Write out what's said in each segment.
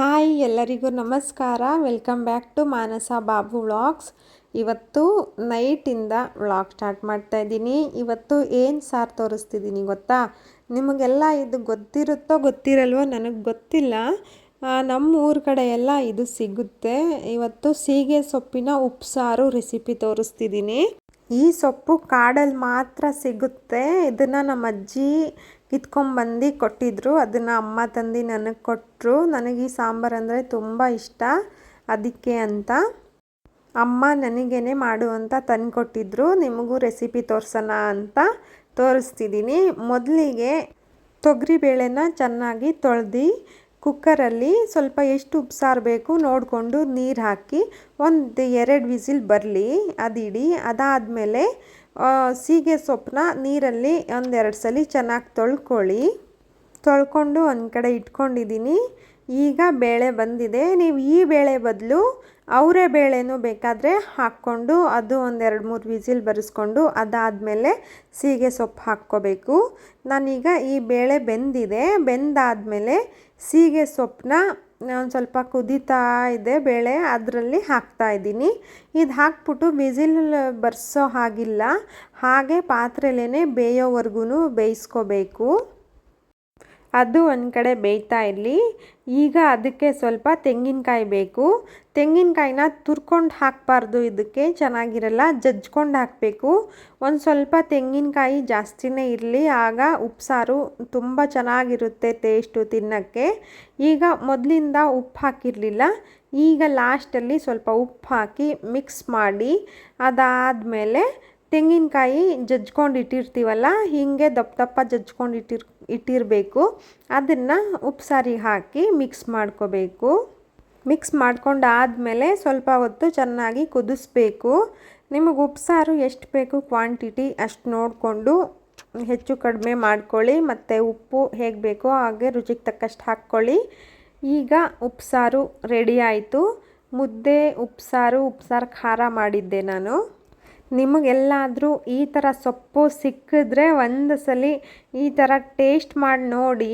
Hi ಎಲ್ಲರಿಗೂ ನಮಸ್ಕಾರ. Welcome back to Manasa Babu vlogs ಇವತ್ತು ನೈಟಿಂದ ವ್ಲಾಗ್ ಸ್ಟಾರ್ಟ್ ಮಾಡ್ತಾ ಇದ್ದೀನಿ. ಇವತ್ತು ಏನು ಸಾರು ತೋರಿಸ್ತಿದ್ದೀನಿ ಗೊತ್ತಾ? ನಿಮಗೆಲ್ಲ ಇದು ಗೊತ್ತಿರುತ್ತೋ ಗೊತ್ತಿರಲ್ವೋ ನನಗೆ ಗೊತ್ತಿಲ್ಲ. ನಮ್ಮ ಊರ ಕಡೆ ಎಲ್ಲ ಇದು ಸಿಗುತ್ತೆ. ಇವತ್ತು ಸೀಗೆ ಸೊಪ್ಪಿನ ಉಪ್ಸಾರು ರೆಸಿಪಿ ತೋರಿಸ್ತಿದ್ದೀನಿ. ಈ ಸೊಪ್ಪು ಕಾಡಲ್ಲಿ ಮಾತ್ರ ಸಿಗುತ್ತೆ. ಇದನ್ನು ನಮ್ಮ ಅಜ್ಜಿ ಕಿತ್ಕೊಂಡ್ಬಂದು ಕೊಟ್ಟಿದ್ರು. ಅದನ್ನು ಅಮ್ಮ ತಂದು ನನಗೆ ಕೊಟ್ಟರು ನನಗೆ ಈ ಸಾಂಬಾರು ಅಂದರೆ ತುಂಬ ಇಷ್ಟ. ಅದಕ್ಕೆ ಅಂತ ಅಮ್ಮ ನನಗೇನೆ ಮಾಡು ಅಂತ ತಂದುಕೊಟ್ಟಿದ್ರು. ನಿಮಗೂ ರೆಸಿಪಿ ತೋರಿಸೋಣ ಅಂತ ತೋರಿಸ್ತಿದ್ದೀನಿ ಮೊದಲಿಗೆ ತೊಗರಿಬೇಳೆನ ಚೆನ್ನಾಗಿ ತೊಳೆದು ಕುಕ್ಕರಲ್ಲಿ ಸ್ವಲ್ಪ ಎಷ್ಟು ಉಪ್ಸಾರು ಬೇಕು ನೋಡಿಕೊಂಡು ನೀರು ಹಾಕಿ ಒಂದು ಎರಡು ವಿಸಿಲ್ ಬರಲಿ, ಅದಿಡಿ. ಅದಾದಮೇಲೆ ಸೀಗೆ ಸೊಪ್ಪನ್ನ ನೀರಲ್ಲಿ ಒಂದೆರಡು ಸಲ ಚೆನ್ನಾಗಿ ತೊಳ್ಕೊಳ್ಳಿ. ತೊಳ್ಕೊಂಡು ಒಂದು ಕಡೆ ಇಟ್ಕೊಂಡಿದ್ದೀನಿ ಈಗ ಬೇಳೆ ಬಂದಿದೆ. ನೀವು ಈ ಬೇಳೆ ಬದಲು ಅವರೇ ಬೇಳೆನೂ ಬೇಕಾದರೆ ಹಾಕ್ಕೊಂಡು ಅದು ಒಂದೆರಡು ಮೂರು ವಿಸಿಲ್ ಬರೆಸ್ಕೊಂಡು ಅದಾದಮೇಲೆ ಸೀಗೆ ಸೊಪ್ಪು ಹಾಕ್ಕೋಬೇಕು. ನಾನೀಗ ಈ ಬೇಳೆ ಬೆಂದಿದೆ. ಬೆಂದಾದಮೇಲೆ ಸೀಗೆ ಸೊಪ್ಪನ್ನ ಒಂದು ಸ್ವಲ್ಪ ಕುದೀತಾ ಇದೆ ಬೇಳೆ, ಅದರಲ್ಲಿ ಹಾಕ್ತಾ ಇದ್ದೀನಿ. ಇದು ಹಾಕ್ಬಿಟ್ಟು ಬಿಸಿಲ್ ಬರ್ಸೋ ಹಾಗಿಲ್ಲ. ಹಾಗೆ ಪಾತ್ರೆಲೇ ಬೇಯೋವರೆಗೂ ಬೇಯಿಸ್ಕೋಬೇಕು. ಅದು ಒಂದು ಕಡೆ ಬೇಯ್ತಾ ಇರಲಿ. ಈಗ ಅದಕ್ಕೆ ಸ್ವಲ್ಪ ತೆಂಗಿನಕಾಯಿ ಬೇಕು. ತೆಂಗಿನಕಾಯಿನ ತುರ್ಕೊಂಡು ಹಾಕಬಾರ್ದು. ಇದಕ್ಕೆ ಚೆನ್ನಾಗಿರಲ್ಲ, ಜಜ್ಕೊಂಡು ಹಾಕಬೇಕು. ಒಂದು ಸ್ವಲ್ಪ ತೆಂಗಿನಕಾಯಿ ಜಾಸ್ತಿನೇ ಇರಲಿ. ಆಗ ಉಪ್ಸಾರು ತುಂಬ ಚೆನ್ನಾಗಿರುತ್ತೆ ಟೇಸ್ಟು ತಿನ್ನೋಕ್ಕೆ. ಈಗ ಮೊದಲಿಂದ ಉಪ್ಪು ಹಾಕಿರಲಿಲ್ಲ. ಈಗ ಲಾಸ್ಟಲ್ಲಿ ಸ್ವಲ್ಪ ಉಪ್ಪು ಹಾಕಿ ಮಿಕ್ಸ್ ಮಾಡಿ, ಅದಾದಮೇಲೆ ತೆಂಗಿನಕಾಯಿ ಜಜ್ಕೊಂಡು ಇಟ್ಟಿರ್ತೀವಲ್ಲ, ಹೀಗೆ ದಪ್ಪ ದಪ್ಪ ಜಜ್ಕೊಂಡು ಇಟ್ಟಿರ್, ಇಟ್ಟಿರಬೇಕು. ಅದನ್ನು ಉಪ್ಸಾರಿಗೆ ಹಾಕಿ ಮಿಕ್ಸ್ ಮಾಡ್ಕೋಬೇಕು. ಮಿಕ್ಸ್ ಮಾಡ್ಕೊಂಡಾದಮೇಲೆ ಸ್ವಲ್ಪ ಹೊತ್ತು ಚೆನ್ನಾಗಿ ಕುದಿಸ್ಬೇಕು. ನಿಮಗೆ ಉಪ್ಸಾರು ಎಷ್ಟು ಬೇಕು ಕ್ವಾಂಟಿಟಿ ಅಷ್ಟು ನೋಡಿಕೊಂಡು ಹೆಚ್ಚು ಕಡಿಮೆ ಮಾಡ್ಕೊಳ್ಳಿ, ಮತ್ತು ಉಪ್ಪು ಹೇಗೆ ಬೇಕೋ ಹಾಗೆ ರುಚಿಗೆ ತಕ್ಕಷ್ಟು ಹಾಕ್ಕೊಳ್ಳಿ. ಈಗ ಉಪ್ಸಾರು ರೆಡಿ ಆಯಿತು. ಮುದ್ದೆ, ಉಪ್ಸಾರು ಉಪ್ಸಾರು ಖಾರ ಮಾಡಿದ್ದೆ ನಾನು. ನಿಮಗೆಲ್ಲಾದರೂ ಈ ಥರ ಸೊಪ್ಪು ಸಿಕ್ಕಿದ್ರೆ ಒಂದು ಸಲ ಈ ಥರ ಟೇಸ್ಟ್ ಮಾಡಿ ನೋಡಿ.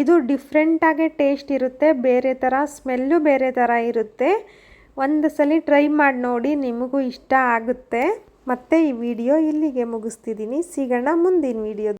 ಇದು ಡಿಫ್ರೆಂಟಾಗೆ ಟೇಸ್ಟ್ ಇರುತ್ತೆ, ಬೇರೆ ಥರ ಸ್ಮೆಲ್ಲು ಬೇರೆ ಥರ ಇರುತ್ತೆ. ಒಂದು ಸಲ ಟ್ರೈ ಮಾಡಿ ನೋಡಿ, ನಿಮಗೂ ಇಷ್ಟ ಆಗುತ್ತೆ. ಮತ್ತು ಈ ವಿಡಿಯೋ ಇಲ್ಲಿಗೆ ಮುಗಿಸ್ತಿದ್ದೀನಿ. ಸಿಗೋಣ ಮುಂದಿನ ವಿಡಿಯೋ